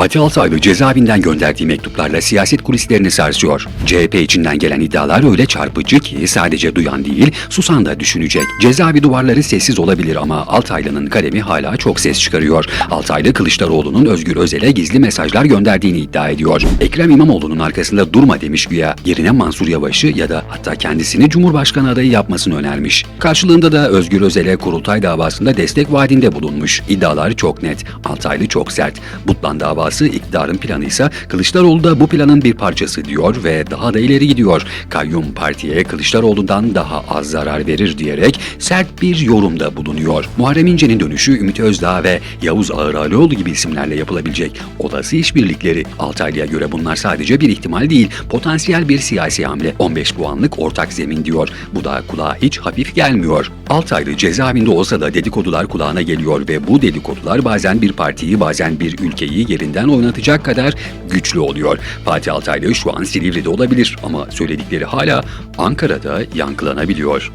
Fatih Altaylı cezaevinden gönderdiği mektuplarla siyaset kulislerini sarsıyor. CHP içinden gelen iddialar öyle çarpıcı ki sadece duyan değil, susan da düşünecek. Cezaevi duvarları sessiz olabilir ama Altaylı'nın kalemi hala çok ses çıkarıyor. Altaylı Kılıçdaroğlu'nun Özgür Özel'e gizli mesajlar gönderdiğini iddia ediyor. Ekrem İmamoğlu'nun arkasında durma demiş güya. Yerine Mansur Yavaş'ı ya da hatta kendisini Cumhurbaşkanı adayı yapmasını önermiş. Karşılığında da Özgür Özel'e kurultay davasında destek vaadinde bulunmuş. İddialar çok net. Altaylı çok sert. Butlan davası iktidarın planıysa Kılıçdaroğlu da bu planın bir parçası diyor ve daha da ileri gidiyor. Kayyum partiye Kılıçdaroğlu'ndan daha az zarar verir diyerek sert bir yorumda bulunuyor. Muharrem İnce'nin dönüşü Ümit Özdağ ve Yavuz Ağıralioğlu gibi isimlerle yapılabilecek olası işbirlikleri. Altaylı'ya göre bunlar sadece bir ihtimal değil, potansiyel bir siyasi hamle. 15 puanlık ortak zemin diyor. Bu da kulağa hiç hafif gelmiyor. Altaylı cezaevinde olsa da dedikodular kulağına geliyor ve bu dedikodular bazen bir partiyi bazen bir ülkeyi yerinden oynatacak kadar güçlü oluyor. Fatih Altaylı şu an Silivri'de olabilir ama söyledikleri hala Ankara'da yankılanabiliyor.